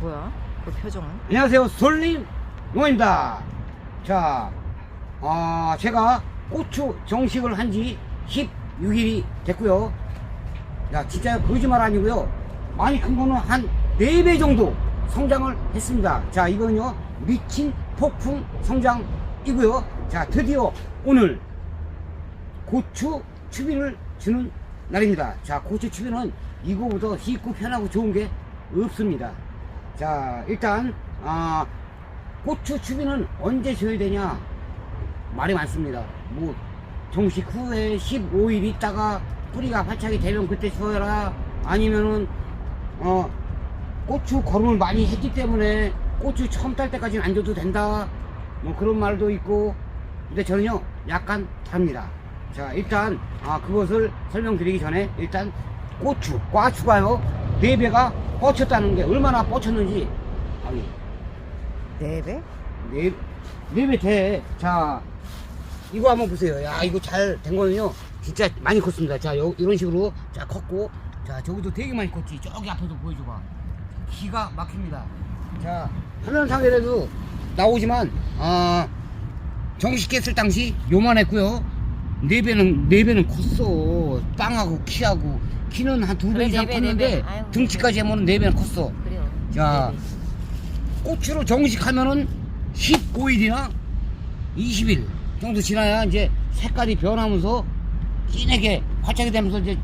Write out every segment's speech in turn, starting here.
뭐야? 그 표정은? 안녕하세요. 솔림 용입니다. 자, 아, 제가 고추 정식을 한 지 16일이 됐고요. 야, 진짜 거짓말 아니고요. 많이 큰 거는 한 4배 정도 성장을 했습니다. 자, 이거는요, 미친 폭풍 성장이고요. 자, 드디어 오늘 고추 추비를 주는 날입니다. 자, 고추 추비는 이거보다 쉽고 편하고 좋은 게 없습니다. 자, 일단, 아, 고추 추비는 언제 줘야 되냐? 말이 많습니다. 뭐, 정식 후에 15일 있다가 뿌리가 활착이 되면 그때 줘라. 아니면은, 어, 고추 거름을 많이 했기 때문에 고추 처음 딸 때까지는 안 줘도 된다. 뭐 그런 말도 있고. 근데 저는요, 약간 다릅니다. 자, 일단, 아, 그것을 설명드리기 전에 일단 고추, 과추가요, 네 배가 뻗쳤다는 게 얼마나 뻗쳤는지, 아니, 네 배? 네, 네배 돼. 자, 이거 한번 보세요. 야, 이거 잘 된 거는요. 진짜 많이 컸습니다. 자, 요, 이런 식으로. 자, 컸고. 자, 저기도 되게 많이 컸지. 저기 앞에도 보여줘봐. 기가 막힙니다. 자, 화면 상에도 나오지만, 아, 정식했을 당시 요만했고요. 네 배는, 네 배는 컸어. 땅하고 키하고. 키는 한 두 배 그래, 이상 네 배, 네 배. 컸는데, 아유, 등치까지 하면 네 배는 컸어. 그래요. 자, 네 고추로 정식하면은 15일이나 20일 정도 지나야 이제 색깔이 변하면서 진하게 활착이 되면서 이제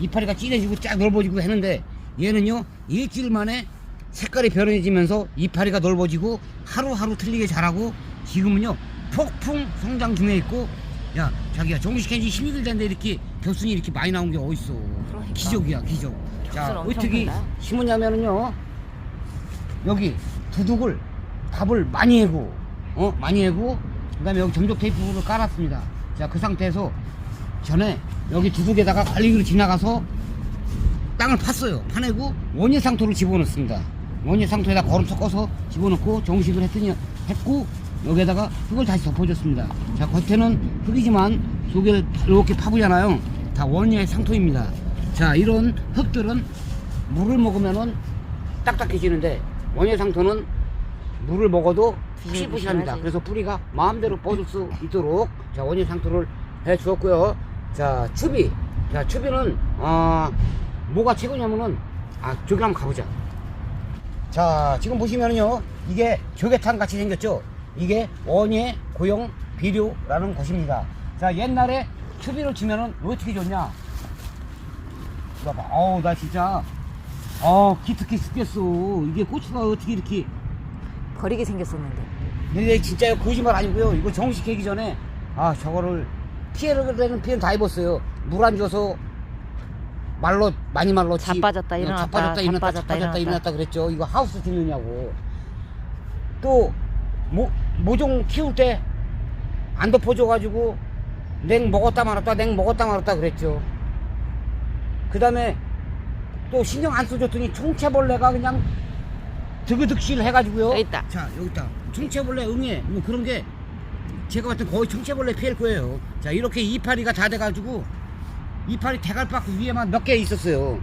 이파리가 진해지고 쫙 넓어지고 했는데 얘는요 일주일 만에 색깔이 변해지면서 이파리가 넓어지고 하루하루 틀리게 자라고 지금은요 폭풍 성장 중에 있고 야 자기야 정식한 지 16일 됐는데 이렇게 겹순이 이렇게 많이 나온 게 어딨어 그러니까. 기적이야 기적 자 엄청 어떻게 큰다. 심었냐면은요 여기 두둑을 답을 많이 해고 어 많이 해고 그다음에 여기 점적 테이프를 깔았습니다. 자 그 상태에서 전에 여기 두둑에다가 관리기로 지나가서 땅을 팠어요. 파내고 원예 상토를 집어넣습니다. 원예 상토에다 거름 섞어서 집어넣고 정식을 했더니 했고 여기에다가 흙을 다시 덮어줬습니다. 자 겉에는 흙이지만 속에 이렇게 파보잖아요. 다 원예 상토입니다. 자 이런 흙들은 물을 먹으면은 딱딱해지는데 원예 상토는 물을 먹어도. 부실부실하지. 그래서 뿌리가 마음대로 뻗을 수 있도록 자 원예 상토를 해 주었고요. 자 추비, 자 추비는 어 뭐가 최고냐면은 아 저기 한번 가보자. 자 지금 보시면은요 이게 조개탕 같이 생겼죠. 이게 원예 고용 비료라는 곳입니다. 자 옛날에 추비를 주면은 어떻게 줬냐? 이거 봐. 어우 나 진짜 어 기특해 죽겠어. 이게 고추가 어떻게 이렇게 버리게 생겼었는데. 근데 진짜 거짓말 아니고요. 이거 정식하기 전에 아 저거를 피해를 되는 피해는 다 입었어요. 물 안 줘서 말로 많이 말로 자빠졌다, 일어났다, 자빠졌다 일어났다 자빠졌다, 일어났다. 일어났다 그랬죠. 이거 하우스 짓느냐고. 또 모, 모종 키울 때 안 덮어줘가지고 냉 먹었다 말았다 냉 먹었다 말았다 그랬죠. 그 다음에 또 신경 안 써줬더니 총체벌레가 그냥 드그득실 해가지고요. 여기 있다. 자 여기 있다. 총체벌레 응애 뭐 그런 게 제가 봤을 때 거의 총체벌레 피해일 거예요. 자 이렇게 이파리가 다 돼가지고 이파리 대갈박 위에만 몇 개 있었어요.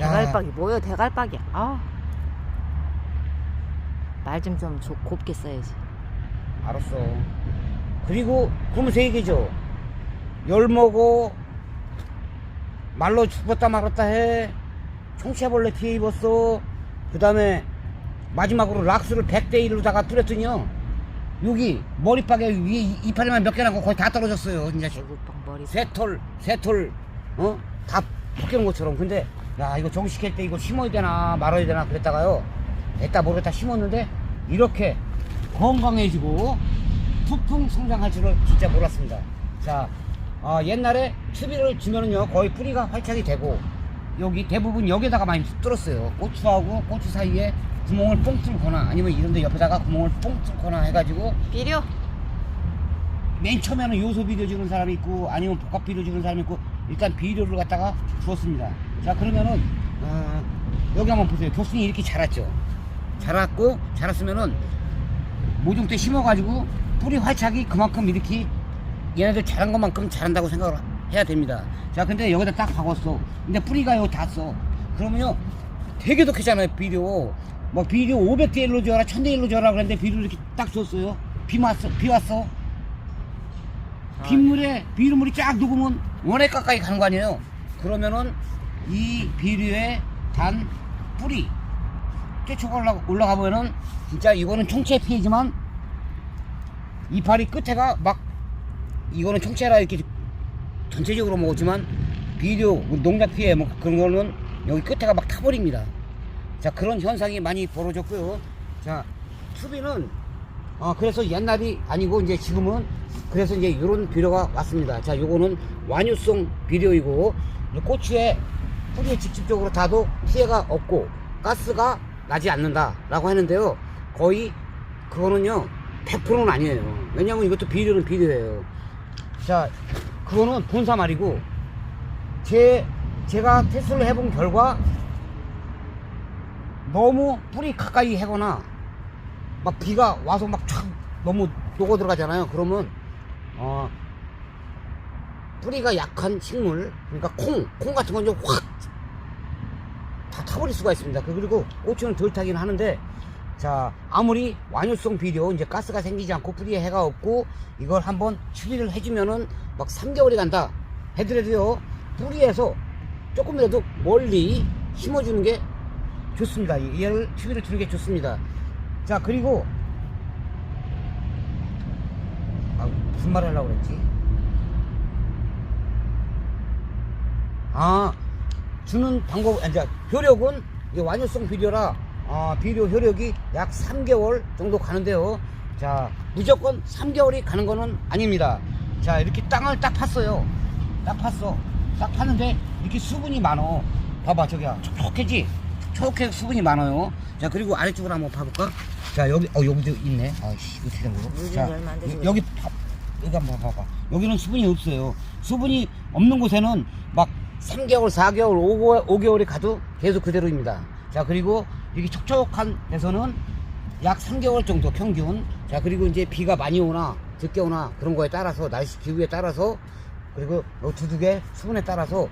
야, 대갈박이 뭐야 대갈박이야. 아. 말 좀 좀 곱게 써야지. 알았어. 그리고 그러면 세 개죠. 열 먹어 말로 죽었다 말았다 해. 총체벌레 피해 입었어. 그 다음에 마지막으로 락스를 100대 1로다가 뿌렸더니요. 여기 머리팍에 위에 이- 이파리만 몇개 나고 거의 다 떨어졌어요. 진짜. 새털, 새털, 어? 다 벗겨놓은 것처럼. 근데, 야, 이거 정식할 때 이거 심어야 되나 말아야 되나 그랬다가요. 됐다 모르겠다 심었는데, 이렇게 건강해지고, 푹푹 성장할 줄을 진짜 몰랐습니다. 자, 아, 옛날에 추비를 주면은요, 거의 뿌리가 활착이 되고, 여기 대부분 여기다가 많이 뚫었어요. 고추하고 고추 사이에 구멍을 뽕 뚫거나, 아니면 이런데 옆에다가 구멍을 뽕 뚫거나 해가지고, 비료. 맨 처음에는 요소 비료 주는 사람이 있고 아니면 복합 비료 주는 사람이 있고 일단 비료를 갖다가 주었습니다. 자 그러면은 어, 여기 한번 보세요. 교순이 이렇게 자랐죠. 자랐고 자랐으면은 모종 때 심어가지고 뿌리 활착이 그만큼 이렇게 얘네들 자란 것만큼 자란다고 생각을 해야 됩니다. 자 근데 여기다 딱 박았어. 근데 뿌리가 여기 닿았어. 그러면요 되게 독해잖아요 비료. 뭐 비료 500대 1로 줘라 1000대 1로 줘라 그랬는데 비료 이렇게 딱 줬어요 비 왔어 비 왔어 빗물에 비료물이 쫙 녹으면 원액 가까이 가는 거 아니에요 그러면은 이 비료에 단 뿌리 깨초가 올라, 올라가면은 진짜 이거는 총체 피해지만 이파리 끝에가 막 이거는 총체라 이렇게 전체적으로 먹었지만 비료 뭐 농약 피해 뭐 그런 거는 여기 끝에가 막 타버립니다. 자 그런 현상이 많이 벌어졌고요. 자 추비는 어 그래서 옛날이 아니고 이제 지금은 그래서 이제 이런 비료가 왔습니다. 자 요거는 완유성 비료이고 이 고추에 뿌리에 직접적으로 닿아도 피해가 없고 가스가 나지 않는다 라고 하는데요. 거의 그거는요 100%는 아니에요. 왜냐면 이것도 비료는 비료예요. 자 그거는 본사 말이고 제 제가 테스트를 해본 결과 너무 뿌리 가까이 하거나 막 비가 와서 막 촥 너무 녹아 들어가잖아요. 그러면 어 뿌리가 약한 식물 그러니까 콩, 콩 같은 건 좀확다 타버릴 수가 있습니다. 그- 그리고 고추는 덜 타긴 하는데 자 아무리 완효성 비료 이제 가스가 생기지 않고 뿌리에 해가 없고 이걸 한번 추리를 해주면은 막 3개월이 간다 해더라도요 뿌리에서 조금이라도 멀리 심어주는 게 좋습니다. 얘를 추비를 주는 게 좋습니다. 자 그리고 아, 무슨 말 하려고 그랬지? 아 주는 방법 자 효력은 이게 완효성 비료라 아, 비료 효력이 약 3개월 정도 가는데요. 자 무조건 3개월이 가는 거는 아닙니다. 자 이렇게 땅을 딱 팠어요. 딱 팠어. 딱 팠는데 이렇게 수분이 많어. 봐봐 저기야 촉촉해지. 촉촉해 수분이 많아요. 자 그리고 아래쪽으로 한번 봐볼까? 자 여기 어 여기도 있네. 아씨 어떻게 된 거고? 자 여- 여기 봐, 여기 한번 봐봐. 여기는 수분이 없어요. 수분이 없는 곳에는 막 3개월, 4개월, 5개월, 5개월이 가도 계속 그대로입니다. 자 그리고 이렇게 촉촉한 데서는 약 3개월 정도 평균. 자 그리고 이제 비가 많이 오나 적게 오나 그런 거에 따라서 날씨 기후에 따라서 그리고 요 두둑의 수분에 따라서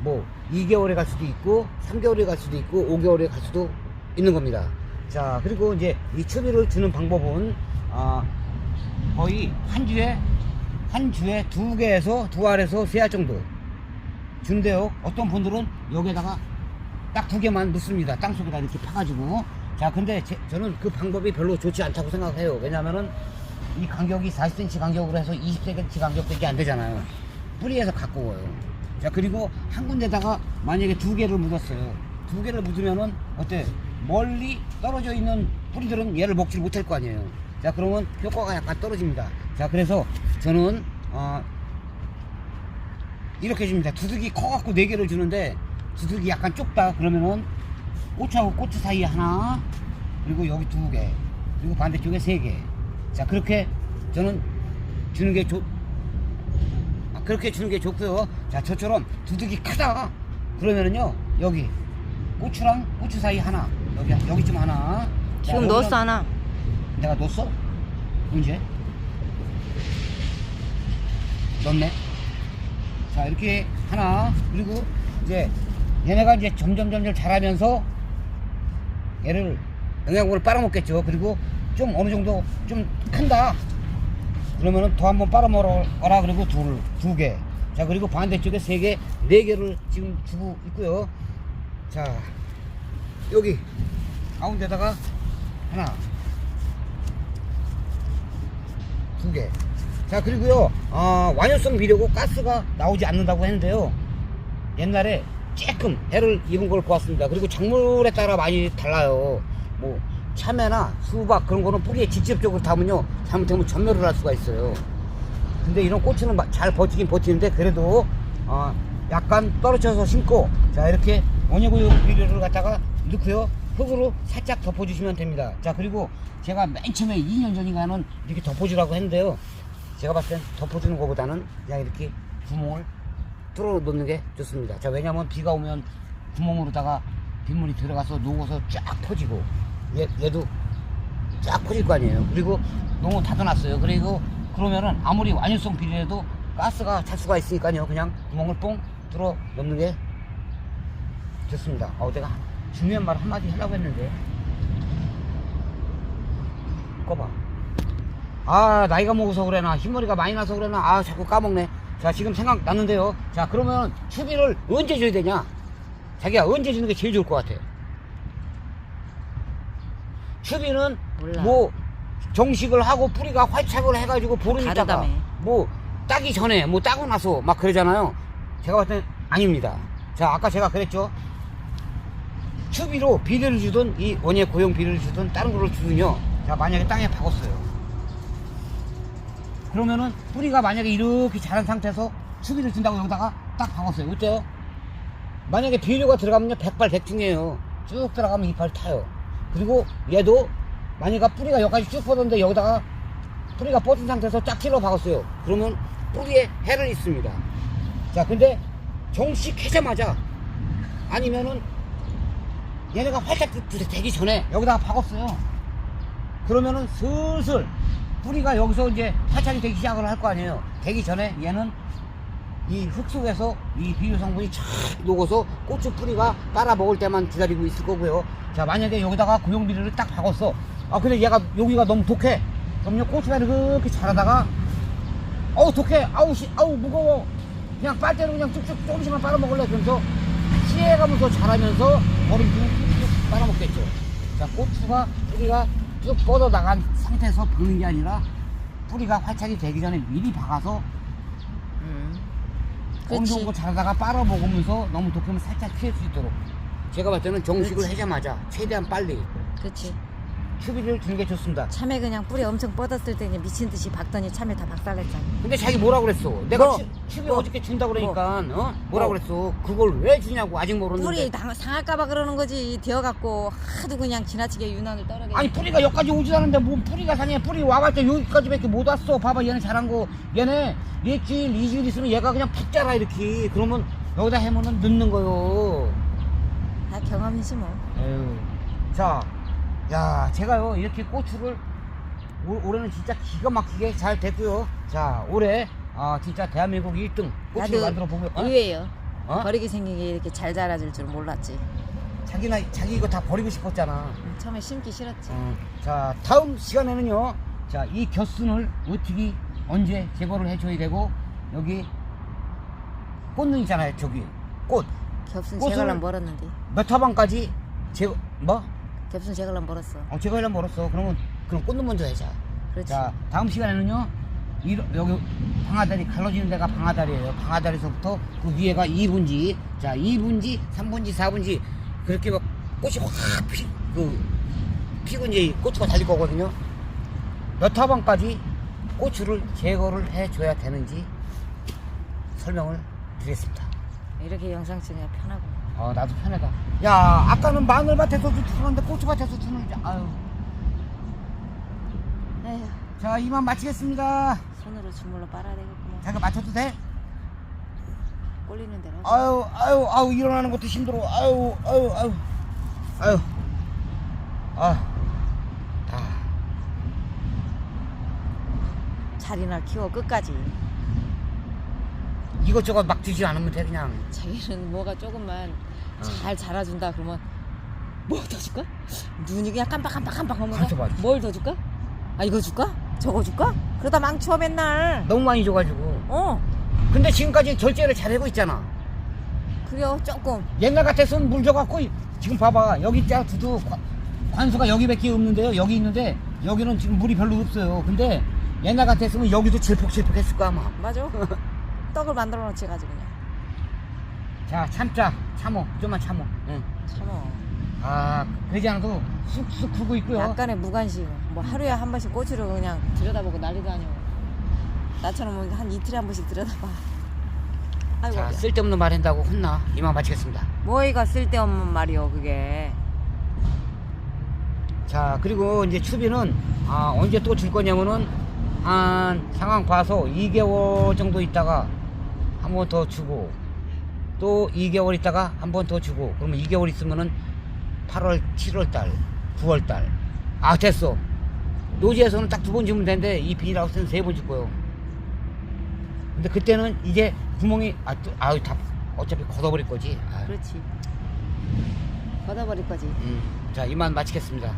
뭐 2개월에 갈 수도 있고 3개월에 갈 수도 있고 5개월에 갈 수도 있는 겁니다. 자 그리고 이제 이 추비를 주는 방법은 아, 거의 한 주에 한 주에 두 개에서 두 알에서 세 알 정도 주는데요. 어떤 분들은 여기에다가 딱 두 개만 넣습니다. 땅 속에다 이렇게 파가지고. 자, 근데 제- 저는 그 방법이 별로 좋지 않다고 생각해요. 왜냐면은 이 간격이 40cm 간격으로 해서 20cm 간격밖에 안 되잖아요. 뿌리에서 가까워요. 자, 그리고 한 군데다가 만약에 두 개를 묻었어요. 두 개를 묻으면은 어때? 멀리 떨어져 있는 뿌리들은 얘를 먹지 못할 거 아니에요. 자, 그러면 효과가 약간 떨어집니다. 자, 그래서 저는 어, 이렇게 줍니다. 두둑이 커갖고 네 개를 주는데 두둑이 약간 좁다 그러면은 고추하고 고추 사이에 하나 그리고 여기 두개 그리고 반대쪽에 세 개. 자 그렇게 저는 주는 게 좋. 아, 그렇게 주는 게 좋고요. 자 저처럼 두둑이 크다 그러면은요 여기 고추랑 고추 사이 하나 여기 여기쯤 하나. 자, 지금 넣었어 하나. 내가 넣었어? 언제? 넣네. 자 이렇게 하나 그리고 이제 얘네가 이제 점점 점점 자라면서 얘를 영양분을 빨아먹겠죠. 그리고 좀 어느 정도 좀 큰다. 그러면은 더 한번 빨아먹어라 그리고 둘, 두 개. 자 그리고 반대쪽에 세 개, 네 개를 지금 주고 있고요. 자 여기 가운데다가 하나, 두 개. 자 그리고요 어, 완효성 비료고 가스가 나오지 않는다고 했는데요. 옛날에 조금 해를 입은 걸 보았습니다. 그리고 작물에 따라 많이 달라요. 뭐 참외나 수박 그런 거는 뿌리에 직접적으로 닿으면요 잘못하면 전멸을 할 수가 있어요. 근데 이런 마- 잘 버티긴 버티는데 그래도 어, 약간 떨어져서 심고 자 이렇게 원효구육 비료를 갖다가 넣고요 흙으로 살짝 덮어주시면 됩니다. 자 그리고 제가 맨 처음에 2년 전인가는 이렇게 덮어주라고 했는데요 제가 봤을 땐 덮어주는 것보다는 그냥 이렇게 구멍을 뚫어 놓는 게 좋습니다 자 왜냐면 비가 오면 구멍으로다가 빗물이 들어가서 녹아서 쫙 퍼지고 얘, 얘도 쫙 퍼질 거 아니에요. 그리고 너무 닫아놨어요. 그리고 그러면은 아무리 완효성 비료에도 가스가 찰 수가 있으니까요. 그냥 구멍을 뽕 뚫어 넣는 게 좋습니다. 어, 내가 중요한 말 한마디 하려고 했는데 꺼봐. 아, 나이가 먹어서 그래나, 흰머리가 많이 나서 그래나, 아, 자꾸 까먹네. 자, 지금 생각났는데요. 자, 그러면 추비를 언제 줘야 되냐? 자기야, 언제 주는 게 제일 좋을 것 같아? 추비는 몰라. 뭐, 정식을 하고 뿌리가 활착을 해가지고 보름 있다가. 뭐, 따기 전에, 뭐, 따고 나서 막 그러잖아요. 제가 봤을 땐 아닙니다. 자, 아까 제가 그랬죠. 추비로 비료를 주든 이 원예 고용 비료를 주든 다른 거를 주든요. 자 만약에 땅에 박았어요. 그러면은 뿌리가 만약에 이렇게 자란 상태에서 추비를 준다고 여기다가 딱 박았어요. 어때요? 만약에 비료가 들어가면요 백발 백중이에요. 쭉 들어가면 이파리 타요. 그리고 얘도 만약에 뿌리가 여기까지 쭉 뻗었는데 여기다가 뿌리가 뻗은 상태에서 쫙 찔러 박았어요. 그러면 뿌리에 해를 있습니다. 자 근데 정식하자마자 아니면은 얘네가 활짝 되- 되기 전에 여기다가 박았어요. 그러면은 슬슬 뿌리가 여기서 이제 활착이 되기 시작을 할 거 아니에요. 되기 전에 얘는 이 흙 속에서 이 비료 성분이 쫙 녹아서 고추 뿌리가 빨아 먹을 때만 기다리고 있을 거고요. 자, 만약에 여기다가 구용 비료를 딱 박았어. 아, 근데 얘가 여기가 너무 독해. 그럼요, 고추가 이렇게 자라다가 어우 독해 아우 씨 아우 무거워 그냥 빨대로 그냥 쭉쭉 조금씩만 빨아먹을래 그러면서 피해가면서 자라면서 얼음 쭉 빨아먹겠죠 자 고추가 뿌리가 쭉 뻗어나간 상태에서 버는 게 아니라 뿌리가 활착이 되기 전에 미리 박아서 음. 어느 그렇지. 정도 자라다가 빨아먹으면서 너무 독하면 살짝 피할 수 있도록 제가 봤을 때는 정식을 그렇지. 하자마자 최대한 빨리 그렇지. 추비를 주는 게 좋습니다 참외 그냥 뿌리 엄청 뻗었을 때 그냥 미친 듯이 박더니 참외 다 박살냈잖아. 근데 자기 뭐라 그랬어? 내가 뭐? 추- 추비 뭐? 어저께 준다 그러니까 어? 뭐라 뭐? 그랬어? 그걸 왜 주냐고 아직 모르는데 뿌리 당- 상할까봐 그러는 거지. 되어갖고 하도 그냥 지나치게 유난을 떨어게. 아니 뿌리가 여기까지 오지도 않는데 뭐 뿌리가 상해 뿌리 와봤자 여기까지밖에 못 왔어 봐봐 얘는 잘한 거 얘네 일주일 이주일 있으면 얘가 그냥 푹 자라 이렇게 그러면 여기다 해면은 늦는 거요 다 경험이지 뭐. 에휴 자 야 제가요 이렇게 고추를 올, 올해는 진짜 기가 막히게 잘 됐고요 자 올해 아 진짜 대한민국 1등 고추를 만들어 보고요 어? 의외예요. 어? 버리기 생기게 이렇게 잘 자라줄 줄 몰랐지. 자기 나 자기 이거 다 버리고 싶었잖아 음, 처음에 심기 싫었지. 어, 자 다음 시간에는요 자 이 겨순을 어떻게 언제 제거를 해줘야 되고 여기 꽃눈 있잖아요 저기 꽃몇 겹순 제갈람 멀었는데. 화방까지 제거 뭐? 겹순 제갈람 멀었어. 어, 제거하려면 멀었어. 그러면 그럼 꽃눈 먼저 해자. 그렇지. 자 다음 시간에는요 이, 여기 방아다리 갈라지는 데가 방아다리예요. 방아다리에서부터 그 위에가 2분지. 자 2분지 3분지 4분지. 그렇게 막 꽃이 확 피, 그, 피고 이제 고추가 달릴 거거든요. 몇 화방까지 고추를 제거를 해줘야 되는지 설명을 드리겠습니다. 이렇게 영상 찍으면 편하고. 어 나도 편하다 야 아까는 마늘밭에서도 주는데 고추밭에서 주는지 아유 에휴, 자 이만 마치겠습니다 손으로 주물러 빨아야 되겠구만. 잠깐 맞춰도 돼? 꼴리는 대로. 아유, 아유, 아유, 일어나는 것도 힘들어. 아유, 아유, 아유, 아유. 아, 아, 자리나 키워 끝까지. 이것저것 막 주지 않으면 돼, 그냥. 자기는 뭐가 조금만 어. 잘 자라준다 그러면 뭐 더 줄까? 눈이 그냥 깜빡깜빡깜빡 하면서 가서 봐. 뭘더 줄까? 아 이거 줄까? 저거 줄까? 그러다 망쳐 맨날. 너무 많이 줘가지고. 어 근데 지금까지 결제를 잘하고 있잖아. 그래요 조금. 옛날 같았으면 물 줘갖고, 지금 봐봐. 여기 짜 두두 관- 관수가 여기밖에 없는데요. 여기 있는데, 여기는 지금 물이 별로 없어요. 근데 옛날 같았으면 여기도 질퍽질퍽 했을 거야, 아마. 맞아. 떡을 만들어 놓지 가지고 그냥. 자, 참자. 참어. 좀만 참어. 응. 참어. 아, 그러지 않아도 쑥쑥 크고 있고요. 약간의 무관심. 뭐 하루에 한 번씩 꼬치를 그냥 들여다보고 난리도 아니고. 나처럼 뭐한 이틀에 한 번씩 들여다봐. 아이고 자, 쓸데없는 말 한다고 혼나. 이만 마치겠습니다. 뭐이가 쓸데없는 말이요 그게. 자, 그리고 이제 추비는 아, 언제 또 줄 거냐면은 한 상황 봐서 2개월 정도 있다가 한 번 더 주고 또 2개월 있다가 한 번 더 주고 그러면 2개월 있으면은 8월, 7월 달, 9월 달. 아, 됐어. 노지에서는 딱 두 번 주면 되는데 이 비닐하우스는 세 번 줄 거예요. 근데 그때는 이제 구멍이 아, 또, 아유, 다 어차피 걷어버릴 거지. 아유. 그렇지. 걷어버릴 거지. 음, 자, 이만 마치겠습니다.